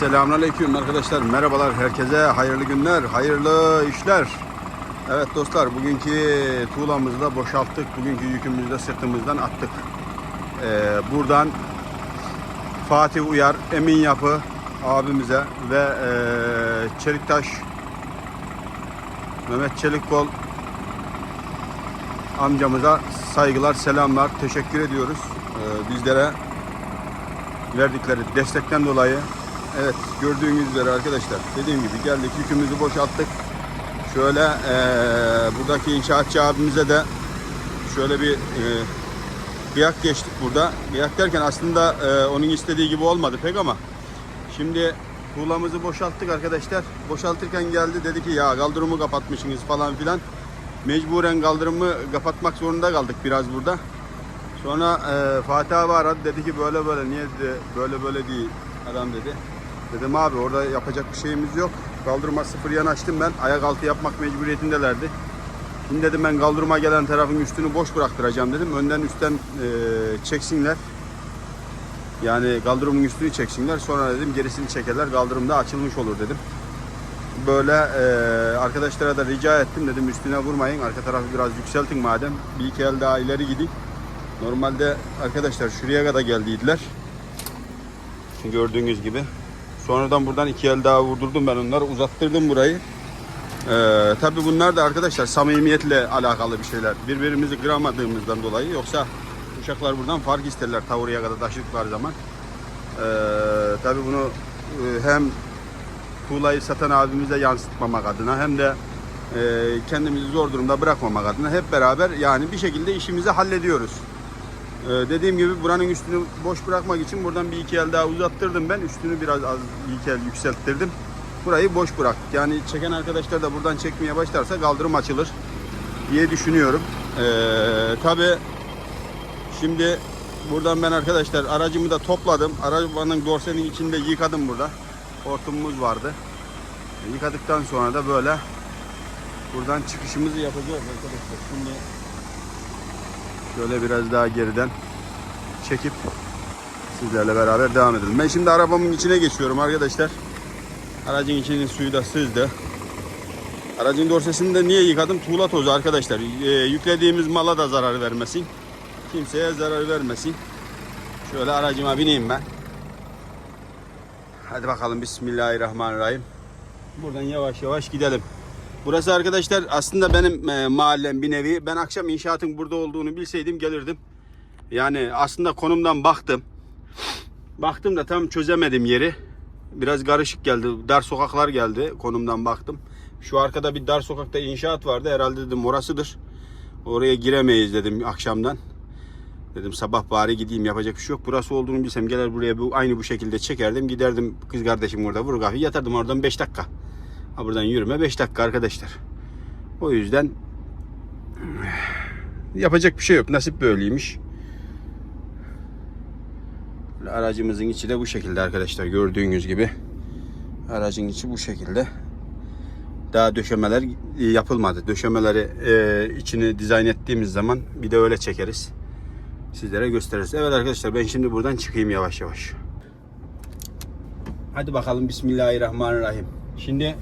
Selamünaleyküm arkadaşlar. Merhabalar herkese. Hayırlı günler, hayırlı işler. Evet dostlar, bugünkü tuğlamızı da boşalttık. Bugünkü yükümüzü de sırtımızdan attık. Ee, buradan Fatih Uyar, Emin Yapı abimize ve ee, Çeliktaş Mehmet Çelikkol amcamıza saygılar, selamlar, teşekkür ediyoruz. Ee, bizlere verdikleri destekten dolayı evet gördüğünüz üzere arkadaşlar dediğim gibi geldik yükümüzü boşalttık. Şöyle eee, buradaki inşaatçı abimize de şöyle bir eee kıyak geçtik burada. Kıyak derken aslında eee, onun istediği gibi olmadı pek ama şimdi tuğlamızı boşalttık arkadaşlar. Boşaltırken geldi dedi ki ya kaldırımı kapatmışsınız falan filan. Mecburen kaldırımı kapatmak zorunda kaldık biraz burada. Sonra e, Fatih abi aradı dedi ki böyle böyle niye dedi böyle böyle değil adam dedi. Dedim abi orada yapacak bir şeyimiz yok. Kaldırıma sıfır yanaştım ben. Ayak altı yapmak mecburiyetindelerdi. Şimdi dedim ben kaldırıma gelen tarafın üstünü boş bıraktıracağım dedim. Önden üstten e, çeksinler. Yani kaldırımın üstünü çeksinler. Sonra dedim gerisini çekerler. Kaldırımda açılmış olur dedim. Böyle e, arkadaşlara da rica ettim dedim üstüne vurmayın. Arka tarafı biraz yükseltin madem. Bir iki el daha ileri gidin. Normalde arkadaşlar şuraya kadar geldiydiler. Gördüğünüz gibi. Sonradan buradan iki el daha vurdurdum ben onları. Uzattırdım burayı. Ee, tabii bunlar da arkadaşlar samimiyetle alakalı bir şeyler. Birbirimizi kıramadığımızdan dolayı. Yoksa uşaklar buradan fark isterler ta oraya kadar taşıdıkları zaman. Ee, tabii bunu e, hem tuğlayı satan abimize yansıtmamak adına hem de e, kendimizi zor durumda bırakmamak adına hep beraber yani bir şekilde işimizi hallediyoruz. Ee, dediğim gibi buranın üstünü boş bırakmak için buradan bir iki el daha uzattırdım ben. Üstünü biraz az bir iki el yükselttirdim. Burayı boş bıraktık. Yani çeken arkadaşlar da buradan çekmeye başlarsa kaldırım açılır diye düşünüyorum. Ee, Tabi şimdi buradan ben arkadaşlar aracımı da topladım. Arabanın dorsenin içinde yıkadım burada. Hortumumuz vardı. Yıkadıktan sonra da böyle buradan çıkışımızı yapacağız arkadaşlar. Şimdi Şöyle biraz daha geriden çekip sizlerle beraber devam edelim. Ben şimdi arabamın içine geçiyorum arkadaşlar. Aracın içinin suyu da sızdı. Aracın dorsesini de niye yıkadım? Tuğla tozu arkadaşlar. Ee, yüklediğimiz mala da zarar vermesin. Kimseye zarar vermesin. Şöyle aracıma bineyim ben. Hadi bakalım Bismillahirrahmanirrahim. Buradan yavaş yavaş gidelim. Burası arkadaşlar aslında benim e, mahallem bir nevi. Ben akşam inşaatın burada olduğunu bilseydim gelirdim. Yani aslında konumdan baktım. Baktım da tam çözemedim yeri. Biraz karışık geldi. Dar sokaklar geldi konumdan baktım. Şu arkada bir dar sokakta inşaat vardı. Herhalde dedim orasıdır. Oraya giremeyiz dedim akşamdan. Dedim sabah bari gideyim yapacak bir şey yok. Burası olduğunu bilsem gelir buraya bu, aynı bu şekilde çekerdim. Giderdim kız kardeşim orada kahve yatardım oradan 5 dakika. Ha buradan yürüme 5 dakika arkadaşlar. O yüzden yapacak bir şey yok. Nasip böyleymiş. Aracımızın içi de bu şekilde arkadaşlar. Gördüğünüz gibi. Aracın içi bu şekilde. Daha döşemeler yapılmadı. Döşemeleri e, içini dizayn ettiğimiz zaman bir de öyle çekeriz. Sizlere gösteririz. Evet arkadaşlar ben şimdi buradan çıkayım yavaş yavaş. Hadi bakalım Bismillahirrahmanirrahim. Şimdi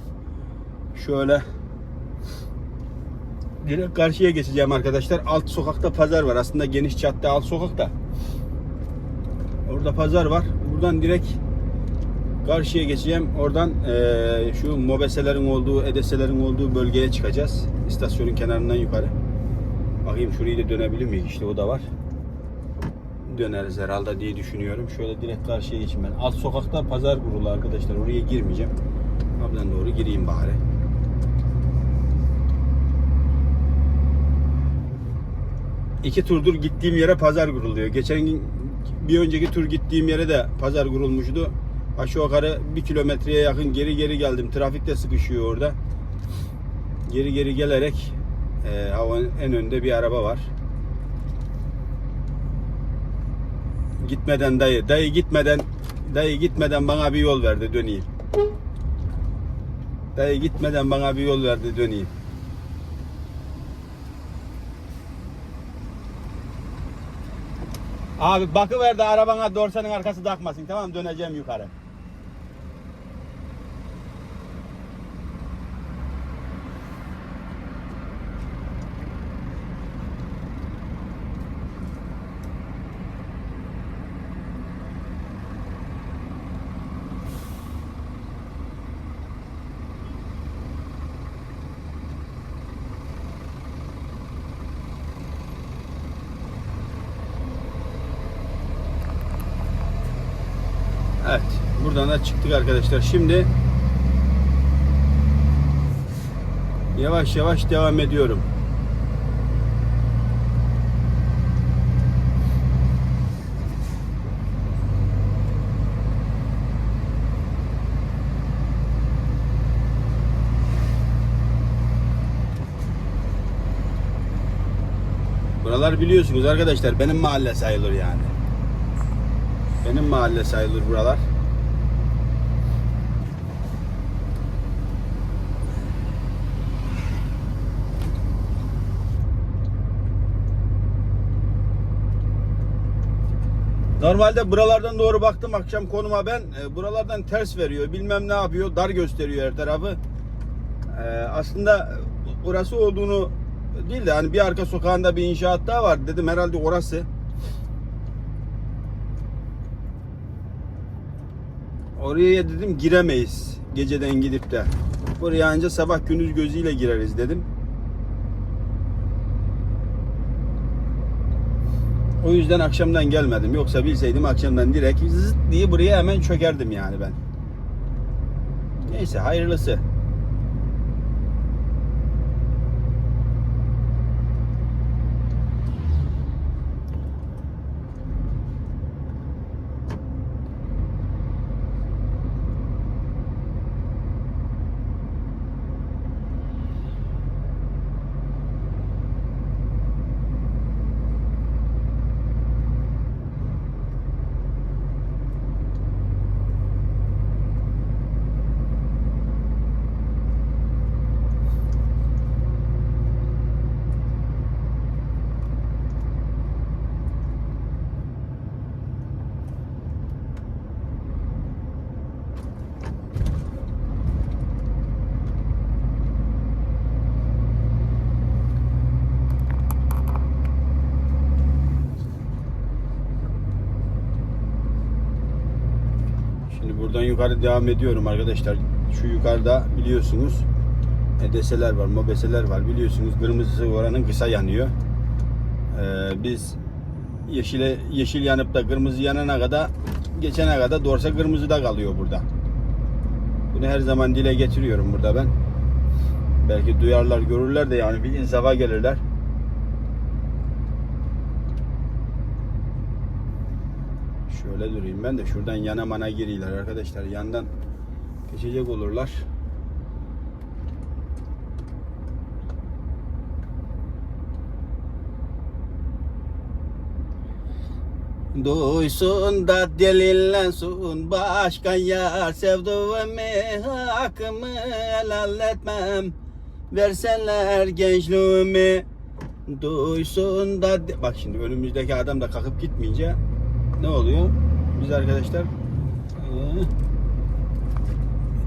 şöyle direkt karşıya geçeceğim arkadaşlar. Alt sokakta pazar var. Aslında geniş cadde alt sokakta. Orada pazar var. Buradan direkt karşıya geçeceğim. Oradan eee, şu mobeselerin olduğu, edeselerin olduğu bölgeye çıkacağız. İstasyonun kenarından yukarı. Bakayım şurayı da dönebilir miyiz? İşte o da var. Döneriz herhalde diye düşünüyorum. Şöyle direkt karşıya geçeyim ben. Alt sokakta pazar kurulu arkadaşlar. Oraya girmeyeceğim. Ablan doğru gireyim bari. İki turdur gittiğim yere pazar kuruluyor. Geçen gün bir önceki tur gittiğim yere de pazar kurulmuştu. Aşağı yukarı bir kilometreye yakın geri geri geldim. Trafik de sıkışıyor orada. Geri geri gelerek e, havanın en önünde bir araba var. Gitmeden dayı, dayı gitmeden, dayı gitmeden bana bir yol verdi döneyim. Dayı gitmeden bana bir yol verdi döneyim. Abi bakıver de arabana dorsanın arkası takmasın tamam döneceğim yukarı. Evet. Buradan da çıktık arkadaşlar. Şimdi yavaş yavaş devam ediyorum. Buralar biliyorsunuz arkadaşlar benim mahalle sayılır yani. Benim mahalle sayılır buralar. Normalde buralardan doğru baktım akşam konuma ben. E, buralardan ters veriyor. Bilmem ne yapıyor. Dar gösteriyor her tarafı. E, aslında orası olduğunu değil de hani bir arka sokağında bir inşaat daha var. Dedim herhalde orası. Oraya dedim giremeyiz geceden gidip de. Buraya ancak sabah gündüz gözüyle gireriz dedim. O yüzden akşamdan gelmedim. Yoksa bilseydim akşamdan direkt zıt diye buraya hemen çökerdim yani ben. Neyse hayırlısı. Şimdi buradan yukarı devam ediyorum arkadaşlar. Şu yukarıda biliyorsunuz edeseler var, mobeseler var. Biliyorsunuz kırmızısı oranın kısa yanıyor. Ee, biz yeşile yeşil yanıp da kırmızı yanana kadar geçene kadar dorsa kırmızı da kalıyor burada. Bunu her zaman dile getiriyorum burada ben. Belki duyarlar, görürler de yani bir insafa gelirler. Şöyle durayım ben de şuradan yana mana giriyorlar arkadaşlar. Yandan geçecek olurlar. Duysun da delillensin başka yar sevduğumu hakkımı helal etmem versenler gençliğimi duysun da bak şimdi önümüzdeki adam da kalkıp gitmeyince ne oluyor? Biz arkadaşlar Ee,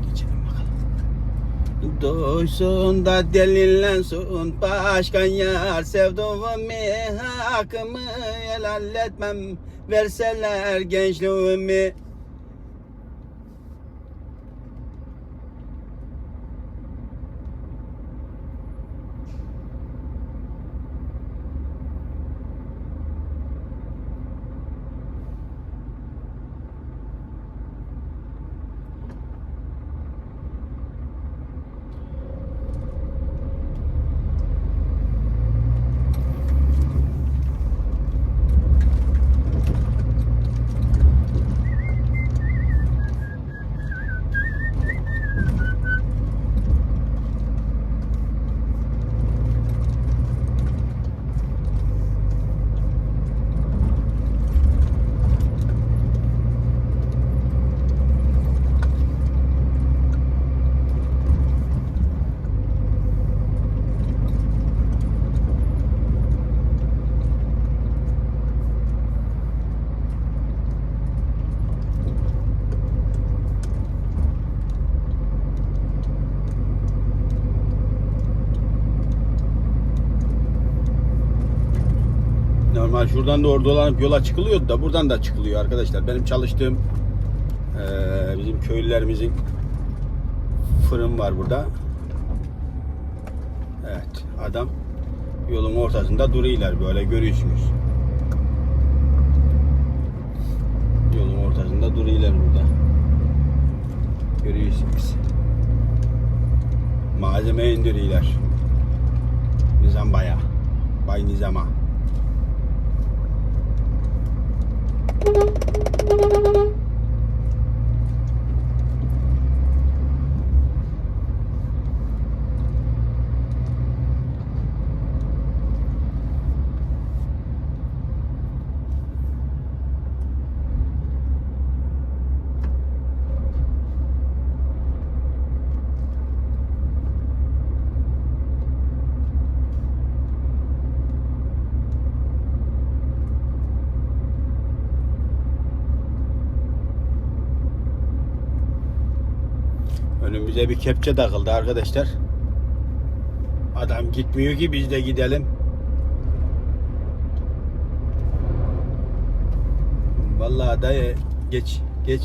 geçelim bakalım. Duysun da delillensin başkan yar sevduğumu hakkımı helal etmem verseler gençliğimi şuradan doğru dolanıp yola çıkılıyordu da buradan da çıkılıyor arkadaşlar. Benim çalıştığım eee, bizim köylülerimizin fırın var burada. Evet adam yolun ortasında duruyorlar böyle görüyorsunuz. Yolun ortasında duruyorlar burada. biz. Malzeme indiriyorlar. Nizam baya. Bay Nizam'a. Thank you. Önümüze bir kepçe takıldı arkadaşlar. Adam gitmiyor ki biz de gidelim. Vallahi dayı geç geç.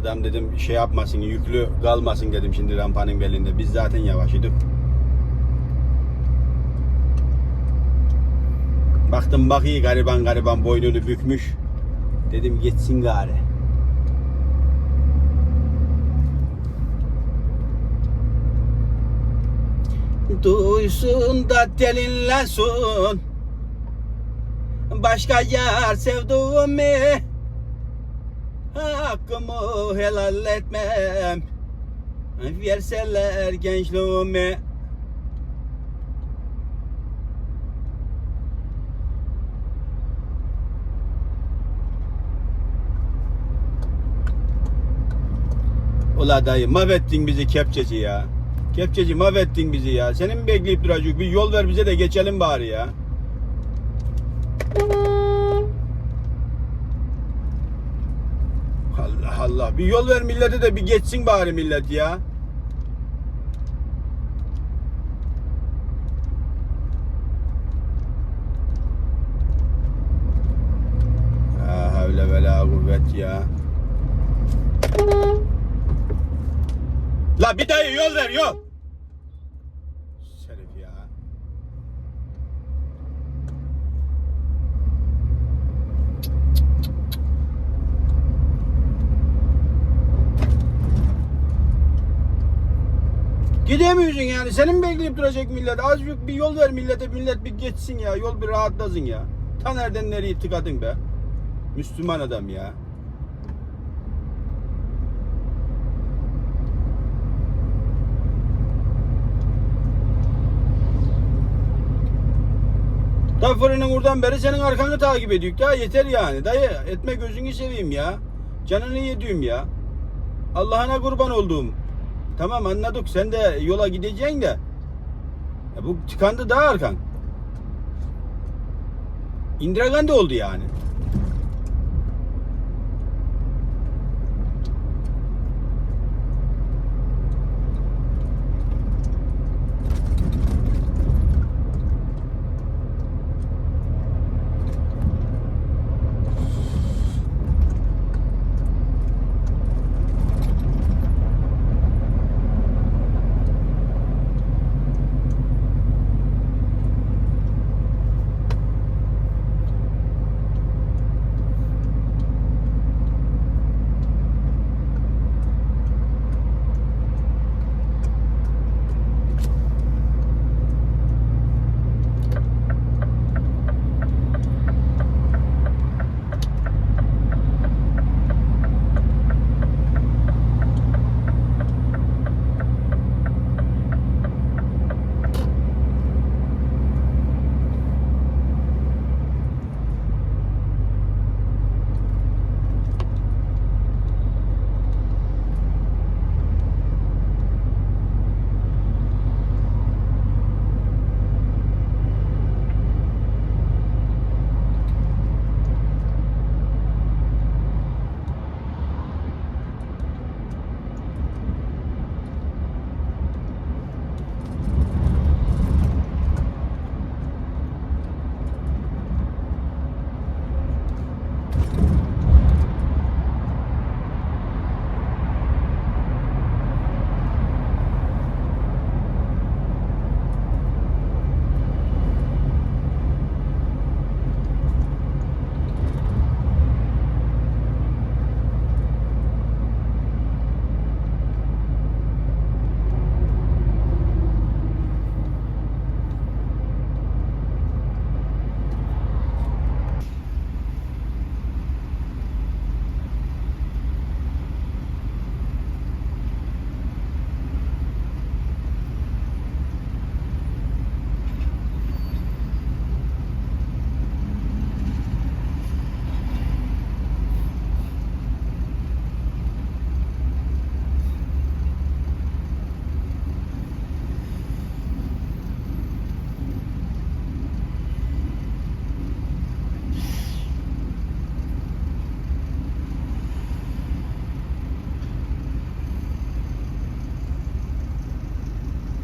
Adam dedim şey yapmasın yüklü kalmasın dedim şimdi rampanın belinde. Biz zaten yavaş. Baktım bak iyi gariban gariban boynunu bükmüş. Dedim geçsin gari. Duysun da delinlesin. Başka yer sevduğumu Hakkımı helal etmem. Verseler gençliğimi. Ula dayı mahvettin bizi kepçeci ya. Kepçeci mahvettin bizi ya. Senin mi bekleyip duracak? Bir yol ver bize de geçelim bari ya. Allah Allah. Bir yol ver millete de bir geçsin bari millet ya. Ha havle ve la ya. La bir dayı yol ver yol. Şerif ya. Gidemiyorsun yani. Senin mi bekleyip duracak millet? Azıcık bir yol ver millete. Millet bir geçsin ya. Yol bir rahatlasın ya. Ta nereden nereye tıkadın be? Müslüman adam ya. Ta fırının oradan beri senin arkanı takip ediyor. Ya yeter yani. Dayı etme gözünü seveyim ya. Canını yediğim ya. Allah'ına kurban olduğum. Tamam anladık sen de yola gideceksin de. Ya bu tıkandı daha arkan. Indira Gandhi oldu yani.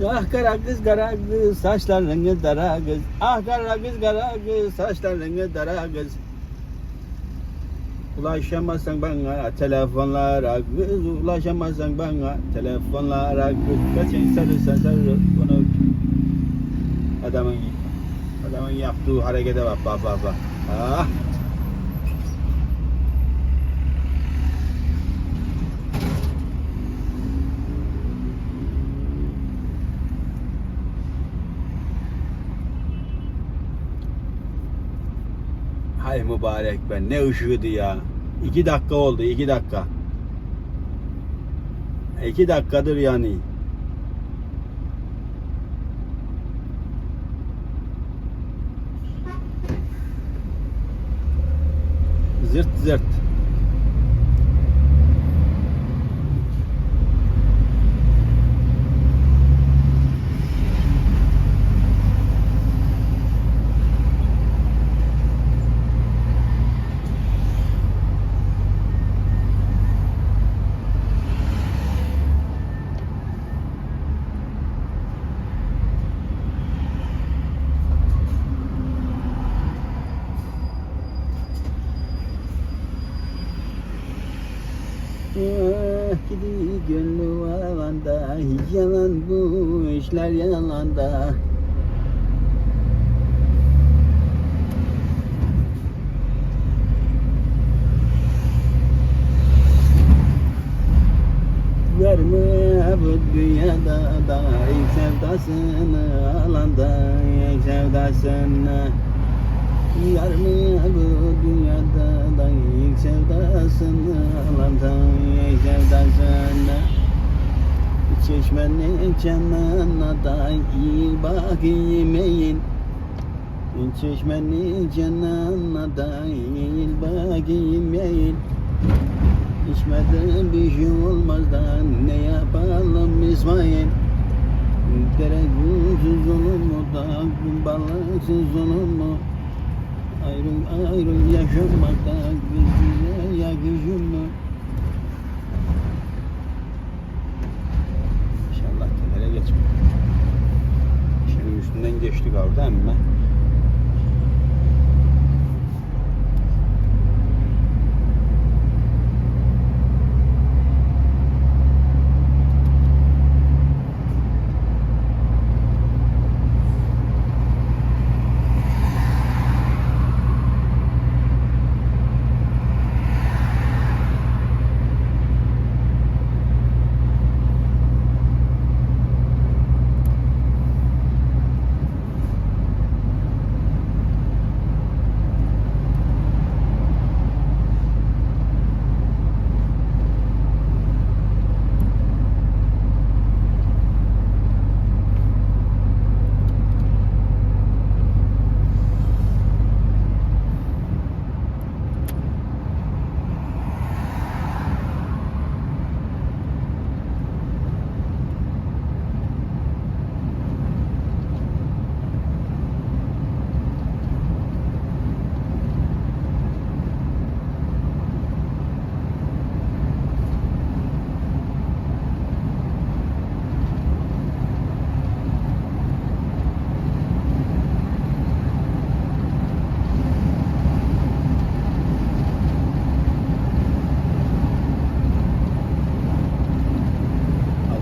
Ah kara kız kara kız saçlarını dara kız. Ah kara kız kara kız saçlarını dara kız. Ulaşamazsan bana telefonlara kız Ulaşamazsan bana telefonlara kız. Kaçın sarırsan sarır bunu Adamın Adamın yaptığı harekete bak bak bak bak. Ah Hay mübarek be ne ışığıydı ya. İki dakika oldu iki dakika. İki dakikadır yani. Zırt zırt. Ah gidi gönlü alanda Yalan bu işler yalanda Verme bu dünyada da sevdasını alanda sevdasını. Yar mı bu dünyada da sevdasını alanda sevdasını Çeşmenin canına da iyi bak yemeyin Çeşmenin canına da iyi bak yemeyin İçmeden bir şey olmaz da ne yapalım İsmail? Dere gülsüz olur mu da balıksız olur mu? Ayrı ayrı yaşamakta güzel ya gücüm mü İnşallah kenara geçme Şimdi üstünden geçtik orada ama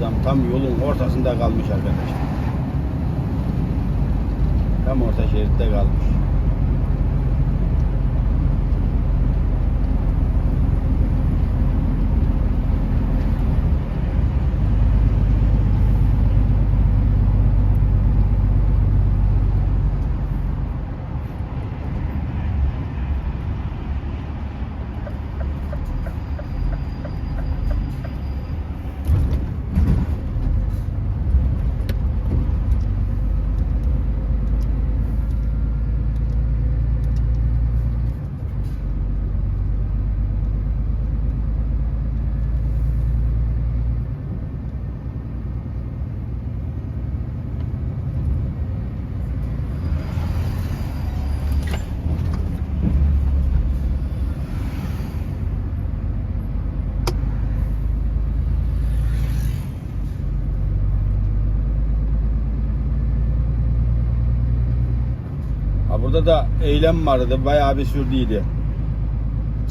Adam tam yolun ortasında kalmış arkadaşlar. Tam orta şeritte kalmış. Orada da eylem vardı. Bayağı bir sürdüydü.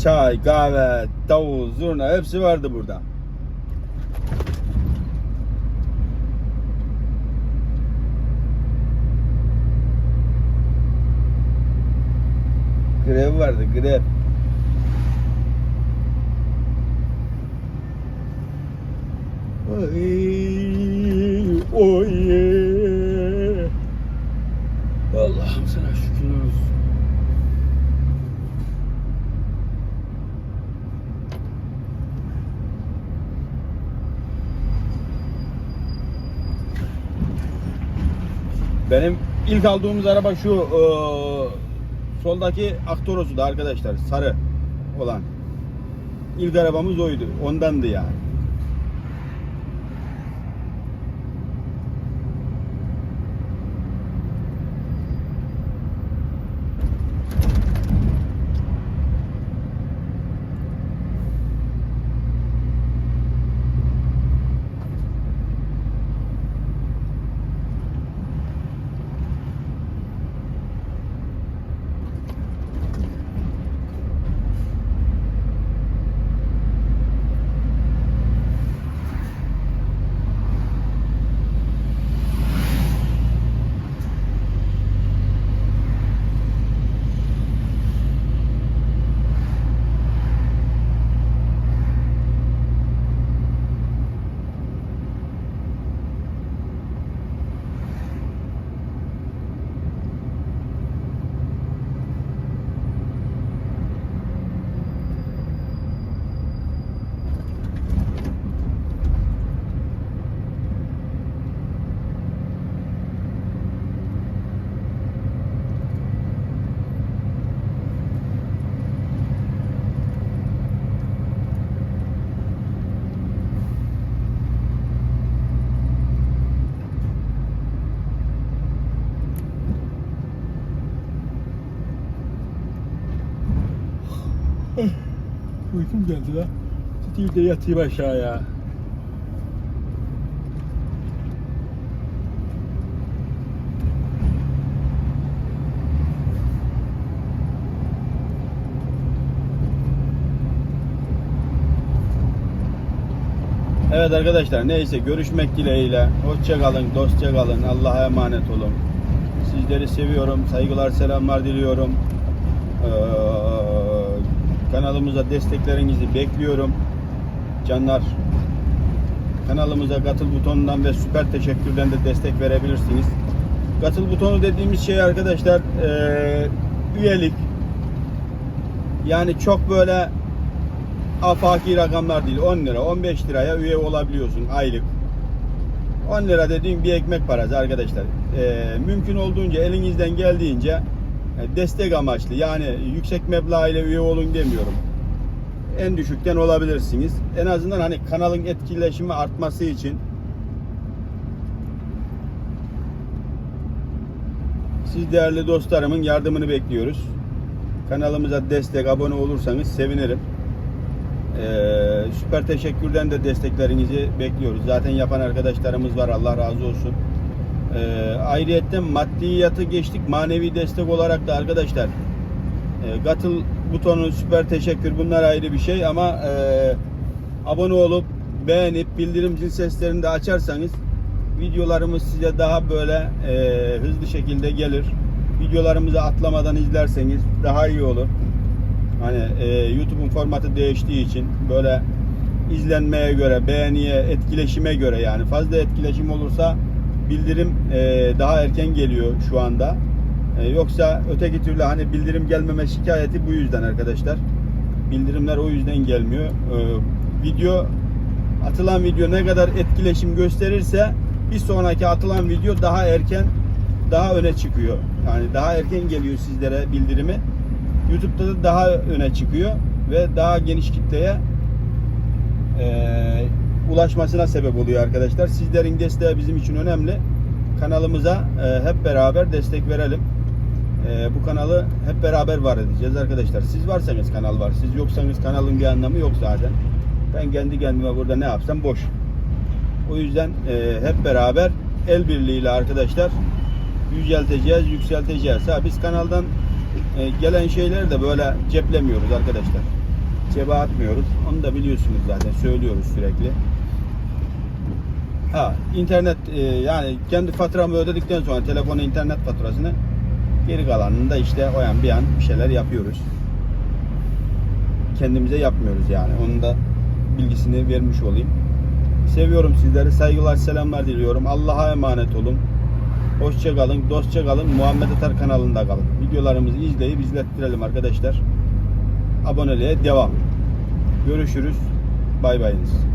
Çay, kahve, tavuk, zurna hepsi vardı burada. Grev vardı, grev. Oy, oy. Allah'ım sana şükürler olsun. Benim ilk aldığımız araba şu eee, soldaki Aktoros'u da arkadaşlar sarı olan. İlk arabamız oydu. Ondandı yani. Uykum geldi la. Tutayım da yatayım aşağıya. Evet arkadaşlar neyse görüşmek dileğiyle. Hoşça kalın, dostça kalın. Allah'a emanet olun. Sizleri seviyorum. Saygılar, selamlar diliyorum. Ee, kanalımıza desteklerinizi bekliyorum. Canlar kanalımıza katıl butonundan ve süper teşekkürden de destek verebilirsiniz. Katıl butonu dediğimiz şey arkadaşlar ee, üyelik. Yani çok böyle afaki rakamlar değil. 10 lira, 15 liraya üye olabiliyorsun aylık. 10 lira dediğim bir ekmek parası arkadaşlar. Ee, mümkün olduğunca elinizden geldiğince e, destek amaçlı yani yüksek meblağ ile üye olun demiyorum. En düşükten olabilirsiniz. En azından hani kanalın etkileşimi artması için siz değerli dostlarımın yardımını bekliyoruz. Kanalımıza destek, abone olursanız sevinirim. Ee, süper teşekkürden de desteklerinizi bekliyoruz. Zaten yapan arkadaşlarımız var. Allah razı olsun. Ee, ayrıyetten maddiyatı geçtik. Manevi destek olarak da arkadaşlar e, katıl butonu, süper teşekkür bunlar ayrı bir şey ama e, abone olup beğenip bildirim zil seslerini de açarsanız videolarımız size daha böyle e, hızlı şekilde gelir. Videolarımızı atlamadan izlerseniz daha iyi olur. Hani e, YouTube'un formatı değiştiği için böyle izlenmeye göre, beğeniye, etkileşime göre yani fazla etkileşim olursa bildirim e, daha erken geliyor şu anda. E, yoksa öteki türlü hani bildirim gelmeme şikayeti bu yüzden arkadaşlar. Bildirimler o yüzden gelmiyor. E, video atılan video ne kadar etkileşim gösterirse bir sonraki atılan video daha erken daha öne çıkıyor. Yani daha erken geliyor sizlere bildirimi. YouTube'da da daha öne çıkıyor ve daha geniş kitleye e, ulaşmasına sebep oluyor arkadaşlar. Sizlerin desteği bizim için önemli. Kanalımıza e, hep beraber destek verelim. E, bu kanalı hep beraber var edeceğiz arkadaşlar. Siz varsanız kanal var. Siz yoksanız kanalın bir anlamı yok zaten. Ben kendi kendime burada ne yapsam boş. O yüzden e, hep beraber el birliğiyle arkadaşlar yücelteceğiz, yükselteceğiz. Ha biz kanaldan e, gelen şeyleri de böyle ceplemiyoruz arkadaşlar. Cebe atmıyoruz. Onu da biliyorsunuz zaten. Söylüyoruz sürekli. Ha internet e, yani kendi faturamı ödedikten sonra telefonu internet faturasını geri kalanını da işte o yan bir yan bir şeyler yapıyoruz. Kendimize yapmıyoruz yani. Onun da bilgisini vermiş olayım. Seviyorum sizleri. Saygılar, selamlar diliyorum. Allah'a emanet olun. Hoşça kalın, dostça kalın. Muhammed Atar kanalında kalın. Videolarımızı izleyip izlettirelim arkadaşlar. Aboneliğe devam. Görüşürüz. Bay bayınız.